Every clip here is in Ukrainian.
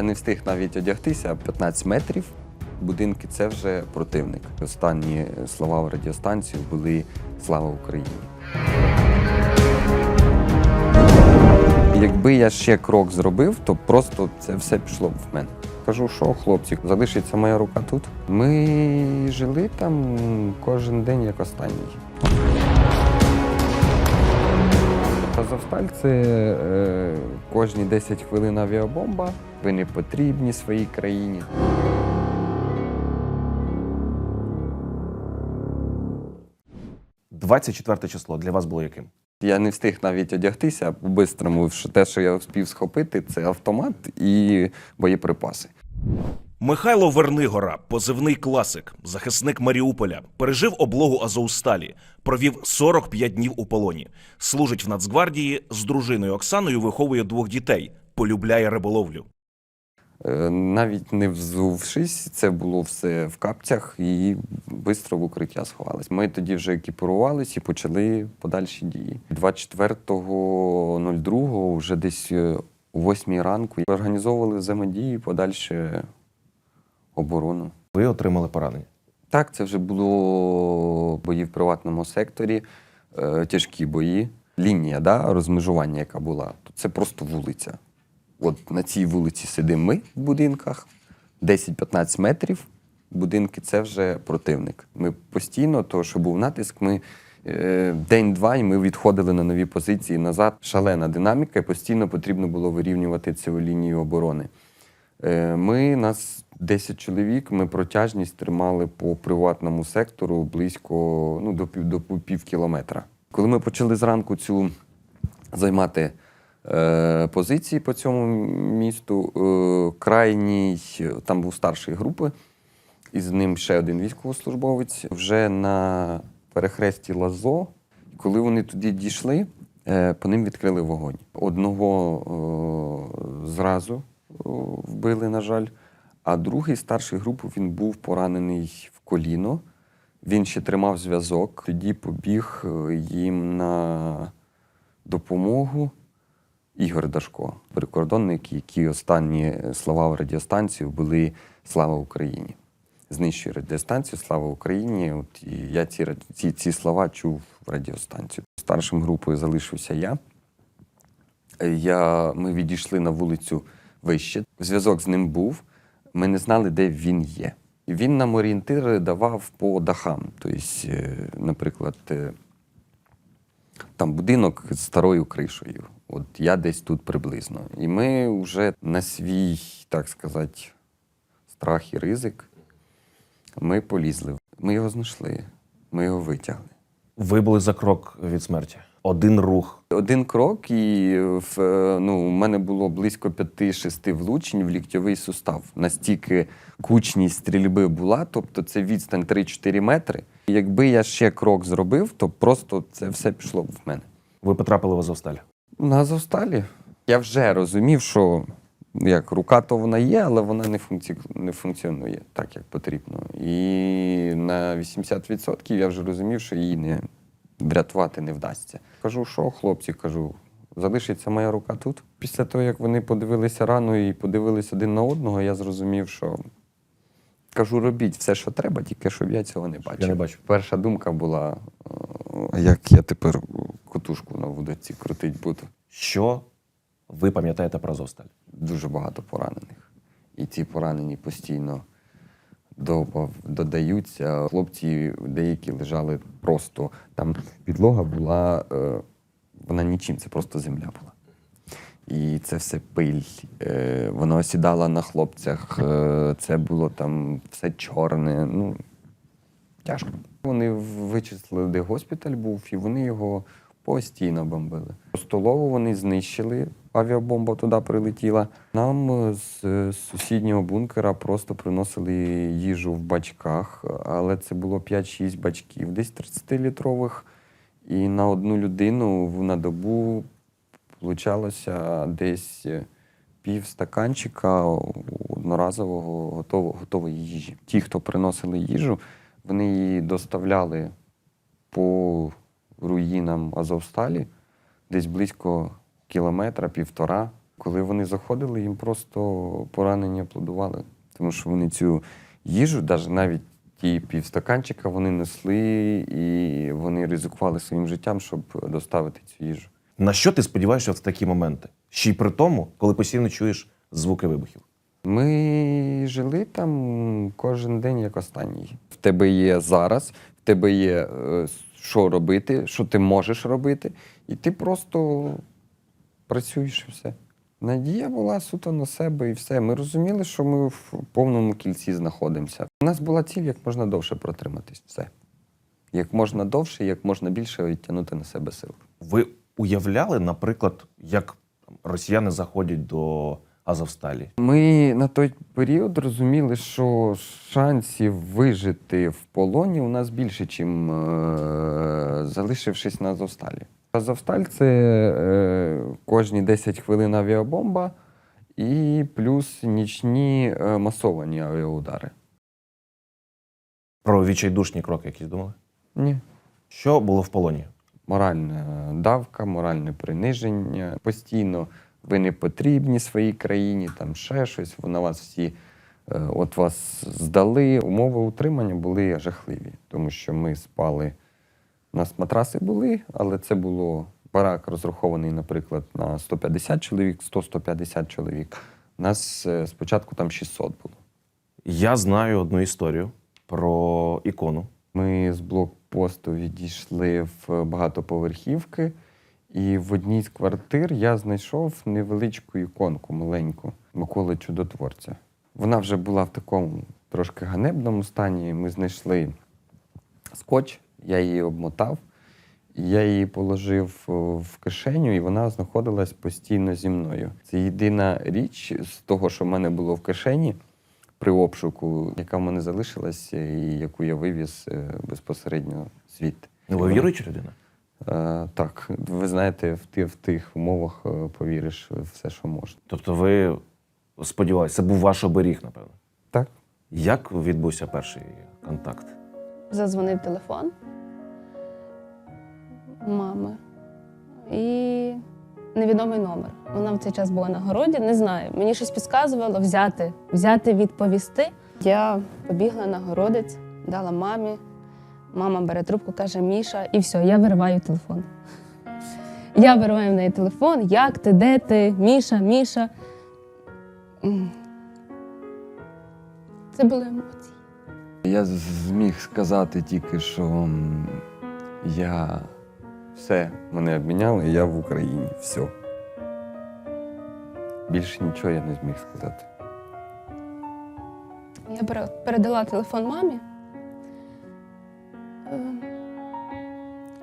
Я не встиг навіть одягтися, 15 метрів. Будинки це вже противник. Останні слова в радіостанцію були Слава Україні. Якби я ще крок зробив, то просто це все пішло б в мене. Кажу, що хлопці, залишиться моя рука тут. Ми жили там кожен день як останній. Азовсталь це е, кожні 10 хвилин авіабомба. Ви не потрібні своїй країні. – 24 число для вас було яким? Я не встиг навіть одягтися по-бистрому, те, що я встиг схопити, це автомат і боєприпаси. Михайло Вернигора, позивний класик, захисник Маріуполя, пережив облогу Азовсталі, провів 45 днів у полоні, служить в Нацгвардії з дружиною Оксаною, виховує двох дітей, полюбляє риболовлю. Е, Навіть не взувшись, це було все в капцях і швидко в укриття сховались. Ми тоді вже екіпірувались і почали подальші дії. 24.02, вже десь е, о 8 ранку, організовували взаємодії, подальше оборону. Ви отримали поранення. Так, це вже було бої в приватному секторі, е, тяжкі бої. Лінія да, розмежування, яка була, то це просто вулиця. От на цій вулиці сидимо ми в будинках, 10-15 метрів. Будинки це вже противник. Ми постійно, то що був натиск, ми е, день-два і ми відходили на нові позиції назад. Шалена динаміка, і постійно потрібно було вирівнювати цю лінію оборони. Е, Ми нас 10 чоловік, ми протяжність тримали по приватному сектору близько ну, до, пів, до пів кілометра. Коли ми почали зранку цю займати е, позиції по цьому місту, е, крайній, там був старший групи, і з ним ще один військовослужбовець. Вже на перехресті Лазо, коли вони туди дійшли, е, по ним відкрили вогонь. Одного е, зразу е, вбили, на жаль, а другий старший групи він був поранений в коліно. Він ще тримав зв'язок. Тоді побіг е, їм на допомогу Ігор Дашко, прикордонник, які останні слова в радіостанцію були Слава Україні. Знищує радіостанцію, слава Україні. От і я ці, ці, ці слова чув в радіостанцію. Старшим групою залишився я. я. Ми відійшли на вулицю вище. Зв'язок з ним був. Ми не знали, де він є. Він нам орієнтири давав по дахам. Тобто, е, наприклад, е, там будинок з старою кришею. От я десь тут приблизно. І ми вже на свій, так сказати, страх і ризик, ми полізли. Ми його знайшли, ми його витягли. Ви були за крок від смерті. Один рух. Один крок, і в, е, ну, у мене було близько 5-6 влучень в ліктьовий сустав. Настільки кучність стрільби була, тобто це відстань 3-4 метри. Якби я ще крок зробив, то просто це все пішло б в мене. Ви потрапили в Азовсталь. На Азовсталі. Я вже розумів, що як рука, то вона є, але вона не, функці... не функціонує так, як потрібно. І на 80% я вже розумів, що її не врятувати не вдасться. Кажу, що хлопці, кажу, залишиться моя рука тут. Після того, як вони подивилися рану і подивилися один на одного, я зрозумів, що кажу, робіть все, що треба, тільки щоб я цього не бачив. Я не бачу. Перша думка була, «Е, як я тепер котушку на вудоці крутить буду. Що ви пам'ятаєте про Азовсталь? Дуже багато поранених. І ці поранені постійно додаються. Хлопці деякі лежали просто там підлога була, е, вона нічим, це просто земля була. І це все пиль. Е, воно осідало на хлопцях, е, це було там все чорне. Ну, тяжко. Вони вичислили, де госпіталь був, і вони його постійно бомбили. Столову вони знищили, авіабомба туди прилетіла. Нам е, з е, сусіднього бункера просто приносили їжу в бачках, але це було 5-6 бачків, десь 30-літрових. І на одну людину на добу получалося десь е, пів стаканчика одноразового готового, готової їжі. Ті, хто приносили їжу, вони її доставляли по руїнам Азовсталі, десь близько кілометра, півтора. Коли вони заходили, їм просто поранені аплодували. Тому що вони цю їжу, навіть ті півстаканчика, вони несли і вони ризикували своїм життям, щоб доставити цю їжу. На що ти сподіваєшся в такі моменти? Ще й при тому, коли постійно чуєш звуки вибухів. Ми жили там кожен день як останній. В тебе є зараз, в тебе є е, що робити, що ти можеш робити, і ти просто працюєш і все. Надія була суто на себе і все. Ми розуміли, що ми в повному кільці знаходимося. У нас була ціль як можна довше протриматись. Все. Як можна довше, як можна більше відтягнути на себе сил. Ви уявляли, наприклад, як росіяни заходять до Азовсталі? Ми на той період розуміли, що шансів вижити в полоні у нас більше, чим е, залишившись на Азовсталі. Азовсталь це е, кожні 10 хвилин авіабомба і плюс нічні е, масовані авіаудари. Про відчайдушні кроки якісь думали? Ні. Що було в полоні? Моральна давка, моральне приниження. Постійно ви не потрібні своїй країні, там ще щось. Вона вас всі е, от вас здали. Умови утримання були жахливі, тому що ми спали. У нас матраси були, але це було барак розрахований, наприклад, на 150 чоловік, 100-150 чоловік. У нас е, спочатку там 600 було. Я знаю одну історію про ікону. Ми з блокпосту відійшли в багатоповерхівки, і в одній з квартир я знайшов невеличку іконку маленьку Миколи Чудотворця. Вона вже була в такому трошки ганебному стані. Ми знайшли скотч, я її обмотав, я її положив е, в кишеню, і вона знаходилась постійно зі мною. Це єдина річ з того, що в мене було в кишені при обшуку, яка в мене залишилась, і яку я вивіз е, безпосередньо звідти. Ну, ви віруюча людина? Е, так, ви знаєте, в, ти, в тих умовах е, повіриш в все, що можна. Тобто ви сподівалися, це був ваш оберіг, напевно. Так. Як відбувся перший контакт? Задзвонив телефон мами і невідомий номер. Вона в цей час була на городі, не знаю. Мені щось підказувало взяти, взяти, відповісти. Я побігла на городець, дала мамі. Мама бере трубку, каже Міша, і все, я вириваю телефон. Я вириваю в неї телефон. Як ти, де ти? Міша, Міша. Це були емоції. Я зміг сказати тільки, що я все, мене обміняли, я в Україні. Все. Більше нічого я не зміг сказати. Я передала телефон мамі. Е,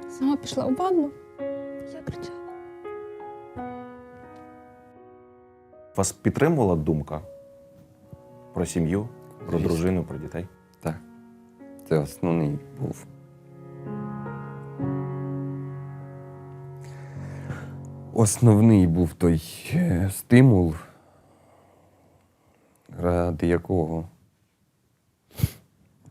Сама пішла у ванну. Я кричала. Вас підтримувала думка про сім'ю, про Звісно. дружину, про дітей? Так. Це основний був. Основний був той е, стимул, ради якого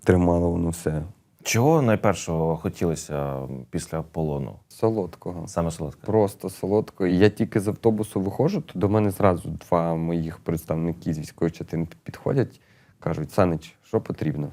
тримало воно все Чого найпершого хотілося після полону? солодкого. Саме солодке. Просто солодко. І я тільки з автобусу виходжу, то до мене зразу два моїх представники з військової частини підходять, кажуть: Санич, що потрібно?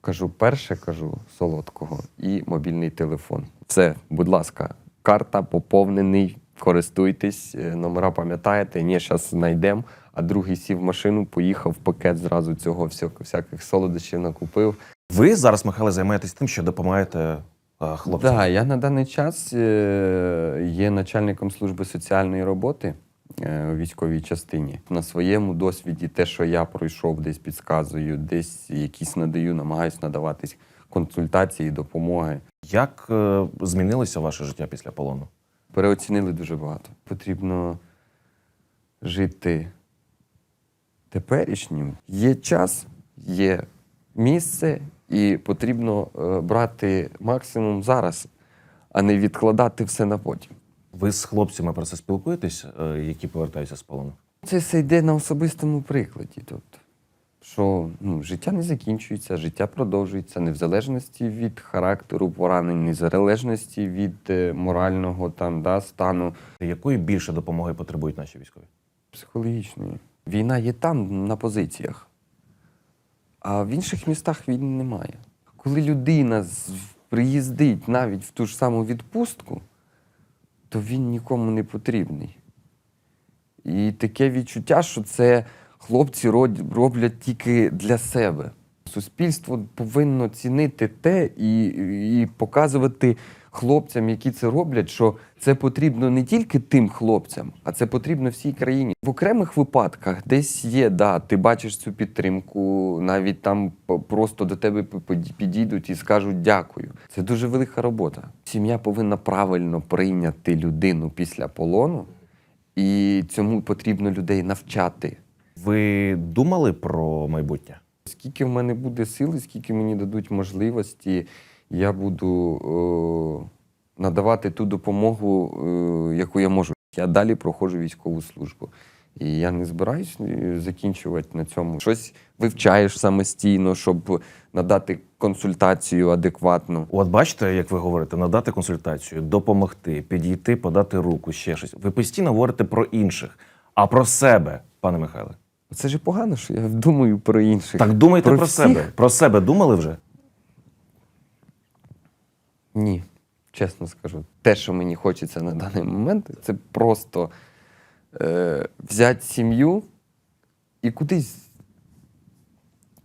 Кажу, перше кажу солодкого і мобільний телефон. Все, будь ласка, карта поповнений, користуйтесь, е, номера пам'ятаєте, ні, зараз знайдемо. А другий сів в машину, поїхав пакет зразу цього всяких солодощів накупив. Ви зараз, Михайло, займаєтесь тим, що допомагаєте е, хлопцям. Так, я на даний час е, є начальником служби соціальної роботи е, у військовій частині. На своєму досвіді, те, що я пройшов, десь підказую, десь якісь надаю, намагаюся надавати консультації, допомоги. Як е, змінилося ваше життя після полону? Переоцінили дуже багато. Потрібно жити теперішнім. Є час, є місце, і потрібно е, брати максимум зараз, а не відкладати все на потім. Ви з хлопцями про це спілкуєтесь, е, які повертаються з полону? Це все йде на особистому прикладі. Тобто, що ну, життя не закінчується, життя продовжується не в залежності від характеру поранень, не в залежності від е, морального там, да, стану Якої більше допомоги потребують наші військові? психологічної. Війна є там, на позиціях, а в інших містах війни немає. Коли людина приїздить навіть в ту ж саму відпустку, то він нікому не потрібний. І таке відчуття, що це хлопці роблять тільки для себе. Суспільство повинно цінити те і, і показувати хлопцям, які це роблять, що це потрібно не тільки тим хлопцям, а це потрібно всій країні. В окремих випадках десь є, да, ти бачиш цю підтримку, навіть там просто до тебе підійдуть і скажуть дякую. Це дуже велика робота. Сім'я повинна правильно прийняти людину після полону, і цьому потрібно людей навчати. Ви думали про майбутнє? Скільки в мене буде сили, скільки мені дадуть можливості, я буду е, надавати ту допомогу, е, яку я можу. Я далі проходжу військову службу. І я не збираюсь е, закінчувати на цьому. Щось вивчаєш самостійно, щоб надати консультацію адекватну. От бачите, як ви говорите, надати консультацію, допомогти, підійти, подати руку, ще щось. Ви постійно говорите про інших, а про себе, пане Михайле. Це ж погано, що я думаю про інших. Так думайте про, всіх? себе. Про себе думали вже? Ні, чесно скажу. Те, що мені хочеться на даний момент, це просто е, взяти сім'ю і кудись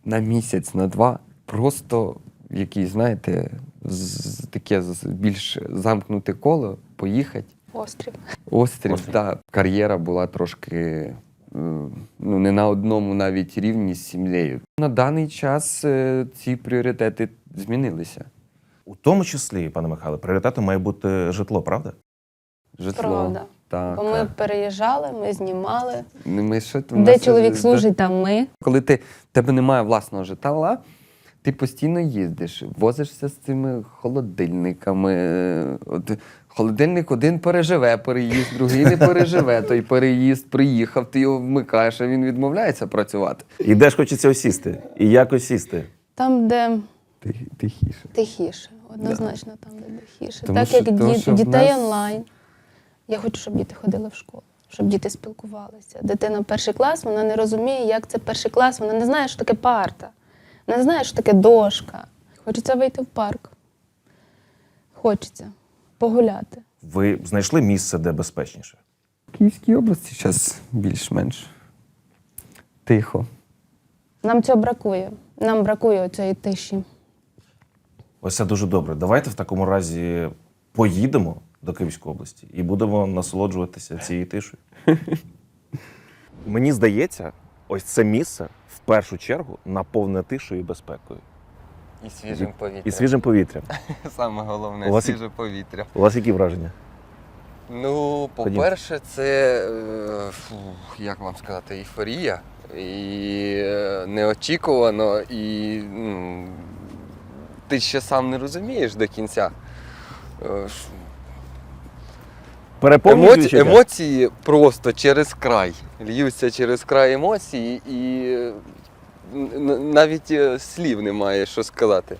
на місяць, на два, просто в якийсь, знаєте, з- таке з- більш замкнуте коло, поїхати. Острів. Острів, Острів. так. Кар'єра була трошки ну, не на одному навіть рівні з сім'єю. На даний час е, ці пріоритети змінилися. У тому числі, пане Михайле, пріоритетом має бути житло, правда? Житло. Правда. Так. Бо ми переїжджали, ми знімали. Ну, Ми ще, у Де нас, чоловік е, служить, там ми. Коли ти, в тебе немає власного житла, ти постійно їздиш, возишся з цими холодильниками. От, холодильник один переживе переїзд, другий не переживе той переїзд, приїхав, ти його вмикаєш, а він відмовляється працювати. І де ж хочеться осісти? І як осісти? Там, де Тих- Тихіше. тихіше. Однозначно там, де тихіше. Тому так що- як тому ді- що в дітей нас- онлайн. Я хочу, щоб діти ходили в школу, щоб діти спілкувалися. Дитина перший клас, вона не розуміє, як це перший клас, вона не знає, що таке парта, не знає, що таке дошка. Хочеться вийти в парк. Хочеться погуляти. Ви знайшли місце, де безпечніше? В Київській області зараз більш-менш тихо. Нам цього бракує. Нам бракує цієї тиші. Ось це дуже добре. Давайте в такому разі поїдемо до Київської області і будемо насолоджуватися цією тишею. Мені здається, ось це місце в першу чергу наповнене тишею і безпекою. І свіжим повітрям. І свіжим повітрям. Саме головне У вас і- свіже повітря. У вас які враження? Ну, по-перше, це е, фу, як вам сказати, ейфорія. І е, неочікувано, і ну, ти ще сам не розумієш до кінця. Е, Емоці... Емоції просто через край. Льються через край емоції, і навіть е, слів немає, що сказати.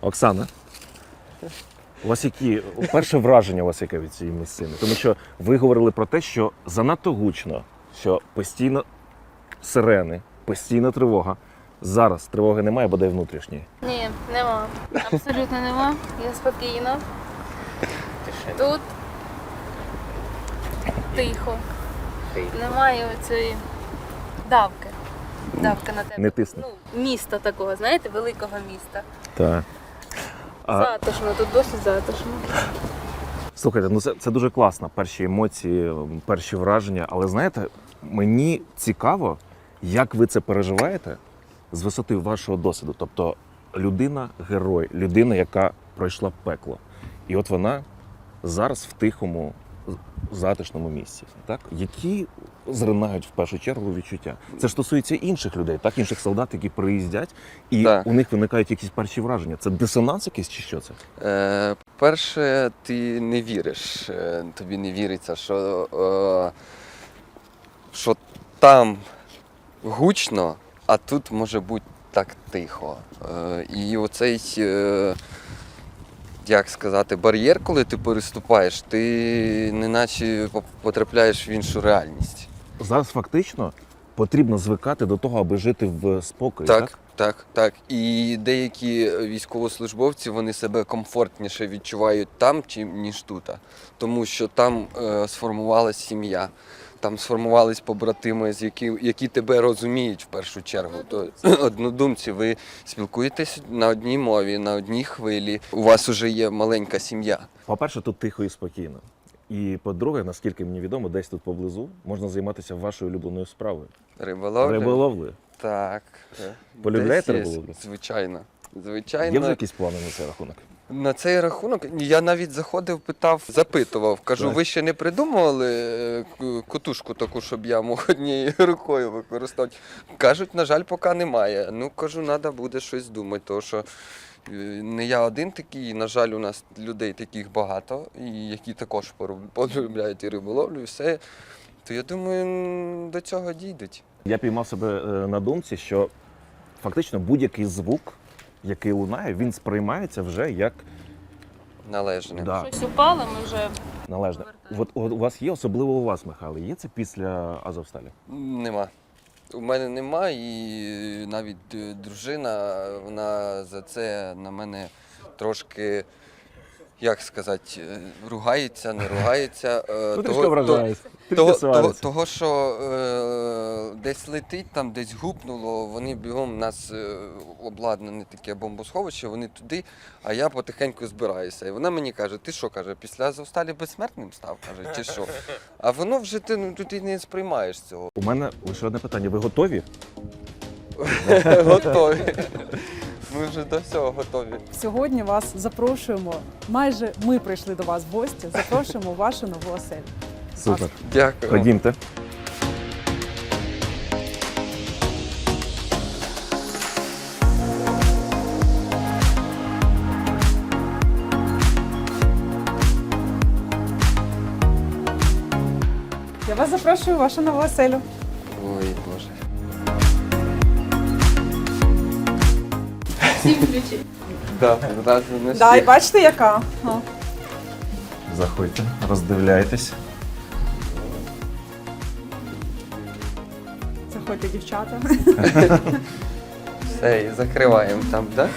Оксана. У вас які перше враження у вас яке від цієї місцини? Тому що ви говорили про те, що занадто гучно, що постійно сирени, постійна тривога. Зараз тривоги немає, бодай внутрішньої. Ні, нема. Абсолютно нема. Я спокійна. Тут тихо. Немає оцієї давки. Давки на тебе. Не тисне. Ну, міста такого, знаєте, великого міста. Так. А, Затишно, тут досить затишно. слухайте, ну це, це дуже класно. Перші емоції, перші враження. Але знаєте, мені цікаво, як ви це переживаєте з висоти вашого досвіду. Тобто людина герой, людина, яка пройшла пекло. І от вона зараз в тихому, затишному місці. Так? Які зринають в першу чергу відчуття? Це ж стосується інших людей, так, інших солдат, які приїздять, і Так. у них виникають якісь перші враження. Це дисонанс якийсь чи що це? Е, перше, ти не віриш. е, Тобі не віриться, що, е, що там гучно, а тут може бути так тихо. Е, І оцей, е, як сказати, бар'єр, коли ти переступаєш, ти неначе потрапляєш в іншу реальність. Зараз фактично потрібно звикати до того, аби жити в спокої. Так, так, так. І деякі військовослужбовці вони себе комфортніше відчувають там, чим ніж тут. Тому що там е, сформувалась сім'я, там сформувались побратими, з які, які тебе розуміють в першу чергу. То однодумці, ви спілкуєтесь на одній мові, на одній хвилі. У вас вже є маленька сім'я. По-перше, тут тихо і спокійно. І по-друге, наскільки мені відомо, десь тут поблизу можна займатися вашою улюбленою справою. Риболовля. Риболовлею. Так. Полюбляєте риболовлю? Звичайно. Є Звичайно. вже якісь плани на цей рахунок? На цей рахунок я навіть заходив, питав, запитував. Кажу, Так. ви ще не придумували е, котушку таку, щоб я мог однією рукою використовувати? Кажуть, на жаль, поки немає. Ну кажу, треба буде щось думати, тому що е, не я один такий, і, на жаль, у нас людей таких багато, і які також полюбляють і риболовлю, і все. То я думаю, до цього дійдуть. Я піймав себе е, на думці, що фактично будь-який звук, який лунає, він сприймається вже як Належне. да, Щось упало, ми вже належне. От у вас є, особливо у вас, Михайло, є це після Азовсталі? Нема. У мене нема, і навіть е, дружина, вона за це на мене трошки, як сказати, е, ругається, не ругається. е, того- то- Того, того, того, що е, десь летить, там десь гупнуло, вони бігом у нас е, обладнане таке бомбосховище, вони туди, а я потихеньку збираюся. І вона мені каже: ти що каже, після Азовсталі безсмертним став? каже, чи що? А воно вже ти, ну, ти не сприймаєш цього. У мене лише одне питання. Ви готові? Готові. Ми вже до всього готові. Сьогодні вас запрошуємо. Майже ми прийшли до вас в гості. Запрошуємо в вашу нову оселю. Супер. Дякую. Ходімте. Я вас запрошую в вашу нову оселю. Всі ключі. Да, одразу на Да, і всіх. бачите, яка. О, Заходьте, роздивляйтесь. Заходьте, дівчата. Все, і закриваємо там, так?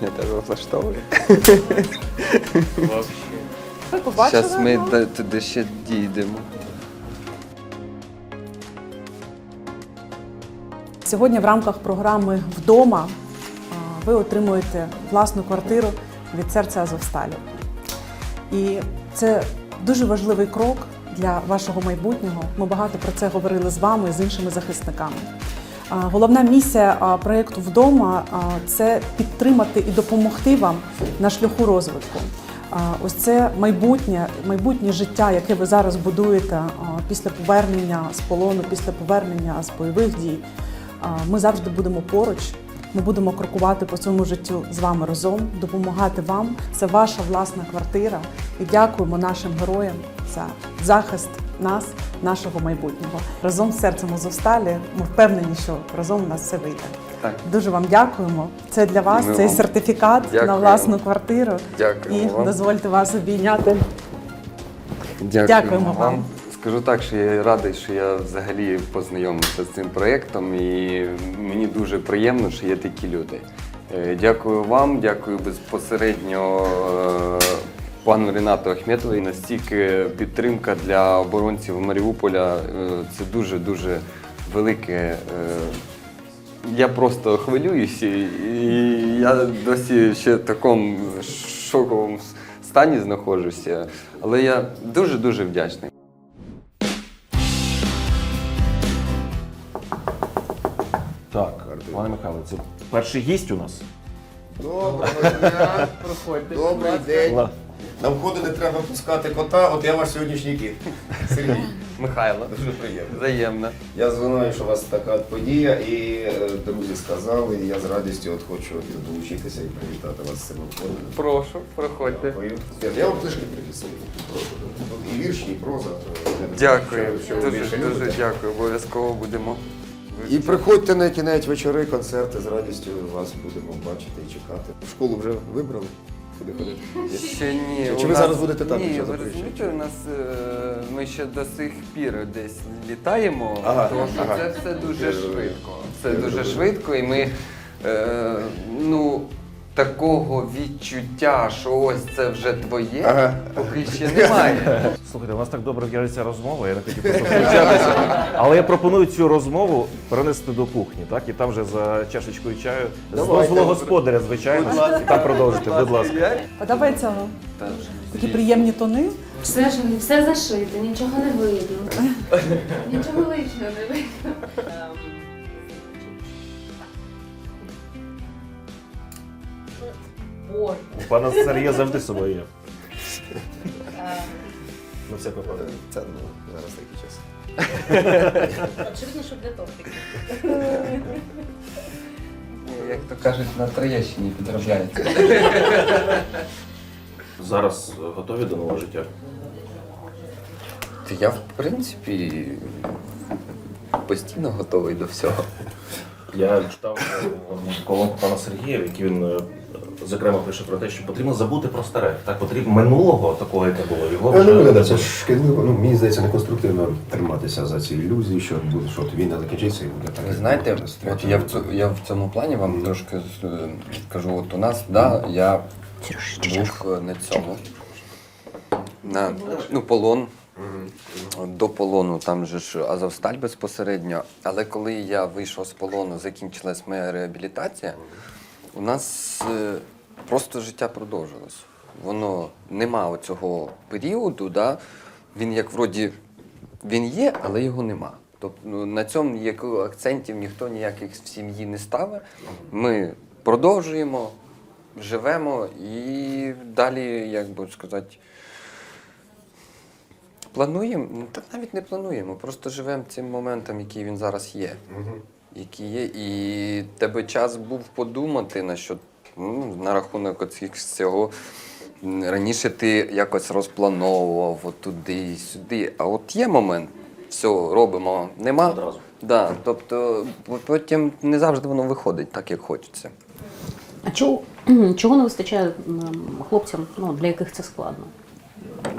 Кухня тебе влаштовує. Ви побачили? Зараз ми до- туди ще дійдемо. Сьогодні в рамках програми Вдома а, ви отримуєте власну квартиру від серця Азовсталі. І це дуже важливий крок для вашого майбутнього. Ми багато про це говорили з вами, з іншими захисниками. Головна місія проєкту Вдома це підтримати і допомогти вам на шляху розвитку. Ось це майбутнє, майбутнє життя, яке ви зараз будуєте після повернення з полону, після повернення з бойових дій. Ми завжди будемо поруч. Ми будемо крокувати по цьому життю з вами разом, допомагати вам. Це ваша власна квартира. І дякуємо нашим героям за захист нас, нашого майбутнього. Разом з серцем Азовсталі ми впевнені, що разом у нас все вийде. Так. Дуже вам дякуємо. Це для вас Ми цей вам сертифікат на власну квартиру. Дякуємо І вам. дозвольте вас обійняти. Дякуємо, Дякуємо вам. Скажу так, що я радий, що я взагалі познайомився з цим проєктом, і мені дуже приємно, що є такі люди. Е, Дякую вам, дякую безпосередньо пану Ренату Ахметові. Настільки підтримка для оборонців Маріуполя е, це дуже дуже велике. е, Я просто хвилююся, і я досі ще в такому шоковому стані знаходжуся. Але я дуже-дуже вдячний. Так, пане Михайло, це перший гість у нас. Доброго дня, проходьте. Добрий день. На входу не треба пускати кота, от я ваш сьогоднішній кіт. Сергій. Михайло. Дуже приємно. Взаємно. Я знаю, що у вас така подія, і е, друзі сказали, і я з радістю от хочу долучитися і привітати вас з цим обходом. Прошу, проходьте. Дякую. Я вам книжки приніс. Тут І вірші, і проза. Дякую. Що ви Дуже більше дуже любите. дякую. Обов'язково будемо. І приходьте на кінець вечори, концерти, з радістю вас будемо бачити і чекати. Школу вже вибрали? Куди ходити? Ще ні. Чи у ви нас- зараз будете там Ні, ви розумієте, у нас е, ми ще до сих пір десь літаємо, Ага, тому що ага. це все дуже Я розумію. швидко. Це Я дуже розумію. швидко, і ми е, ну. Такого відчуття, що ось це вже твоє, Ага. поки ще немає. Слухайте, у нас так добре в'яжеться розмова, я не хотів просто включатися. Але я пропоную цю розмову перенести до кухні, так? І там вже за чашечкою чаю з Давайте. дозволу господаря, звичайно, і там продовжити, будь ласка. Подобається вам? Такі приємні тони. Все ж все зашито, нічого не видно. Нічого лишнього не видно. Боже. У пана Сергія завжди з собою є. На всяк випадок. Це ну, зараз такий час. Очевидно, що для тортиків. Як то кажуть, на Троєщині підробляється. Зараз готові до нового життя? Я, в принципі, постійно готовий до всього. Я читав е, колонку пана Сергія, в якій він е, зокрема пише про те, що потрібно забути про старе. Так потрібно минулого такого, яке було. Його не вже виглядає, це ж шкідливо. Ну, мені здається, не конструктивно триматися за ці ілюзії, що буде, що от війна закінчиться і буде так. Ви знаєте, от я в цьому я в цьому плані вам трошки е, скажу, от у нас, да, я був е, на цьому. На ну, полон. До полону там же ж Азовсталь безпосередньо. Але коли я вийшов з полону, закінчилась моя реабілітація, у нас е, просто життя продовжилось. Воно нема оцього періоду, да? він як вроді він є, але його нема. Тобто ну, на цьому ніяких акцентів ніхто ніяких в сім'ї не ставить. Ми продовжуємо, живемо і далі, як би сказати, плануємо, ну, та навіть не плануємо, просто живемо цим моментом, який він зараз є. Який є, і тебе час був подумати на що ну, на рахунок оцих всього. М, Раніше ти якось розплановував от туди, сюди. А от є момент, все, робимо, нема. Одразу. Да, тобто потім не завжди воно виходить так, як хочеться. А чого, чого не вистачає хлопцям, ну, для яких це складно?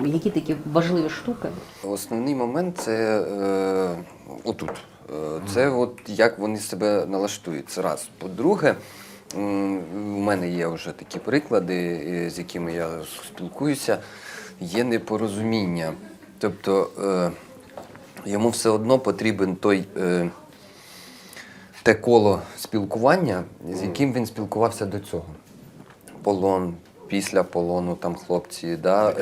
Які такі важливі штуки? Основний момент це е, отут. Е, Це от як вони себе налаштують. Це раз. По-друге, у мене є вже такі приклади, з якими я спілкуюся. Є непорозуміння. Тобто е, йому все одно потрібен той. Е, те коло спілкування, з яким він спілкувався до цього. Полон, після полону, там хлопці, да,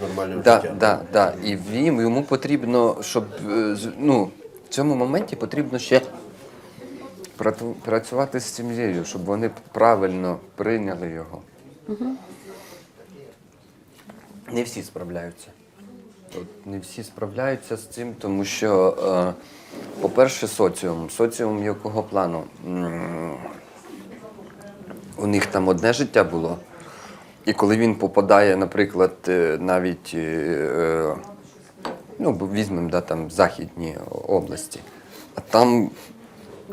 нормальним да, да, да. І він, йому потрібно, щоб ну, в цьому моменті потрібно ще працювати з сім'єю, щоб вони правильно прийняли його. Не всі справляються. От не всі справляються з цим, тому що, е, по-перше, соціум. Соціум якого плану? У них там одне життя було. І коли він попадає, наприклад, е, навіть, е, ну, візьмемо да, там, західні області, а там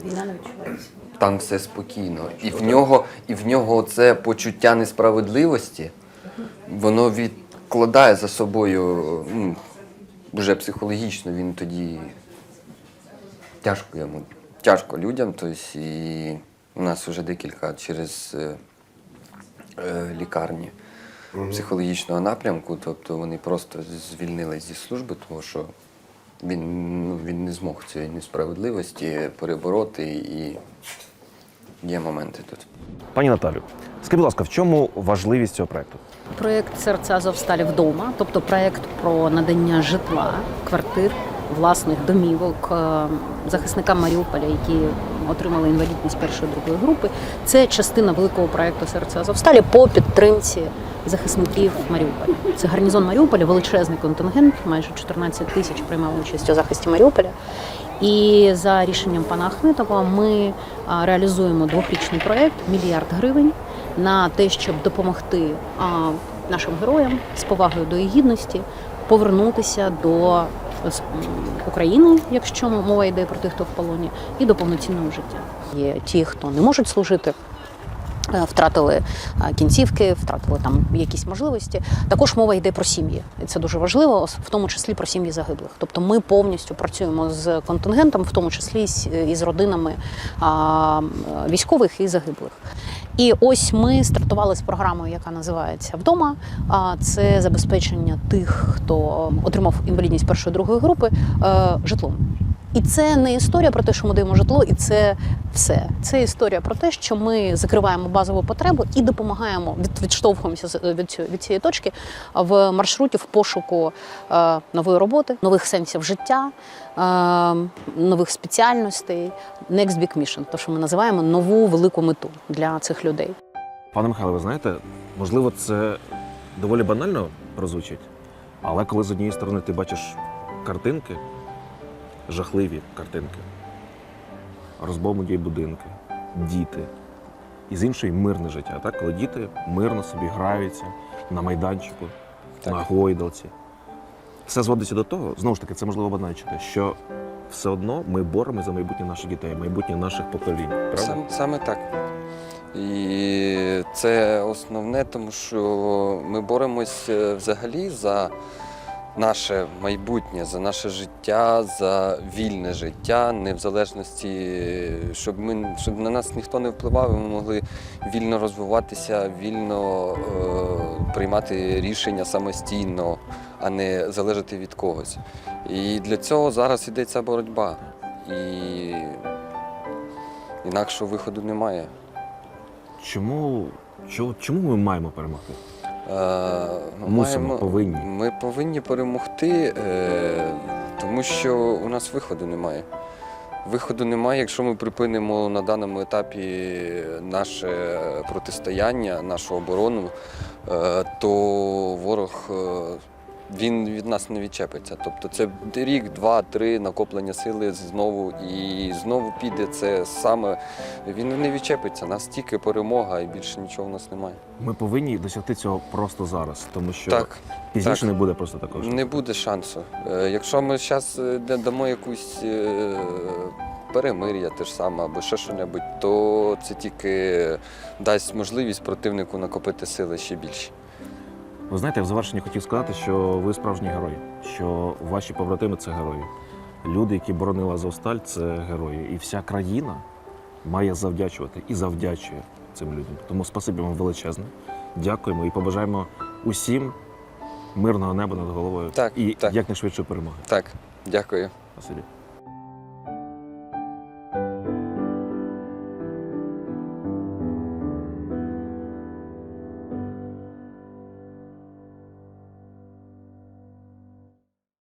Війна не відчувається. там все спокійно. І в нього, і в нього це почуття несправедливості, воно відкладає за собою ну, вже психологічно, він тоді тяжко йому, тяжко людям. Тобто, і у нас вже декілька через е, е, лікарні психологічного напрямку, тобто вони просто звільнились зі служби, тому що він, ну, він не змог цієї несправедливості перебороти і є моменти тут. Пані Наталю, скажіть, будь ласка, в чому важливість цього проекту? Проєкт серця Азовсталі вдома, тобто проєкт про надання житла, квартир, власних домівок е, захисникам Маріуполя, які отримали інвалідність першої другої групи. Це частина великого проєкту серця Азовсталі по підтримці захисників Маріуполя. Це гарнізон Маріуполя, величезний контингент, майже 14 тисяч приймав участь у захисті Маріуполя. І за рішенням пана Ахметова ми реалізуємо двохрічний проект мільярд гривень на те, щоб допомогти нашим героям з повагою до їх гідності повернутися до України, якщо мова йде про тих, хто в полоні, і до повноцінного життя. Є ті, хто не можуть служити. Е, Втратили е, кінцівки, втратили там якісь можливості. Також мова йде про сім'ї, і це дуже важливо, в тому числі про сім'ї загиблих. Тобто ми повністю працюємо з контингентом, в тому числі і з- родинами військових і загиблих. І ось ми стартували з програмою, яка називається Вдома. Це забезпечення тих, хто отримав інвалідність першої другої групи е, житлом. І це не історія про те, що ми даємо житло, і це все. Це історія про те, що ми закриваємо базову потребу і допомагаємо від відштовхуємося від, від цієї точки в маршруті в пошуку е, нової роботи, нових сенсів життя, е, нових спеціальностей. Next Big Mission, то що ми називаємо нову велику мету для цих людей. Пане Михайло, ви знаєте, можливо, це доволі банально прозвучить, але коли з однієї сторони ти бачиш картинки, жахливі картинки, розбомблені будинки, діти, і з іншої мирне життя, так? коли діти мирно собі граються на майданчику, Так. на гойдалці. Все зводиться до того, знову ж таки, це можливо банальчити, що все одно ми боремося за майбутнє наших дітей, майбутнє наших поколінь. Правда? Саме, саме так. І це основне, тому що ми боремось е, взагалі за наше майбутнє, за наше життя, за вільне життя, не в залежності, щоб ми щоб на нас ніхто не впливав, і ми могли вільно розвиватися, вільно е, приймати рішення самостійно, а не залежати від когось. І для цього зараз ця боротьба. І інакшого виходу немає. Чому, чому ми маємо перемогти? Е, ми Мусимо, повинні. Ми повинні перемогти, е, тому що у нас виходу немає. Виходу немає, якщо ми припинимо на даному етапі наше протистояння, нашу оборону, е, то ворог е, він від нас не відчепиться. Тобто це рік, два, три накоплення сили знову і знову піде це саме. Він не відчепиться. Нас тільки перемога і більше нічого в нас немає. Ми повинні досягти цього просто зараз, тому що Так. пізніше так. не буде просто такого. Не буде шансу. Е, Якщо ми зараз дамо якусь е, перемир'я те ж саме або ще що-небудь, то це тільки дасть можливість противнику накопити сили ще більше. Ви знаєте, я в завершенні хотів сказати, що ви справжні герої, що ваші побратими це герої. Люди, які боронили Азовсталь, це герої. І вся країна має завдячувати і завдячує цим людям. Тому спасибі вам величезне. Дякуємо і побажаємо усім мирного неба над головою Так, і так. якнайшвидшої перемоги. Так, дякую. Спасибі.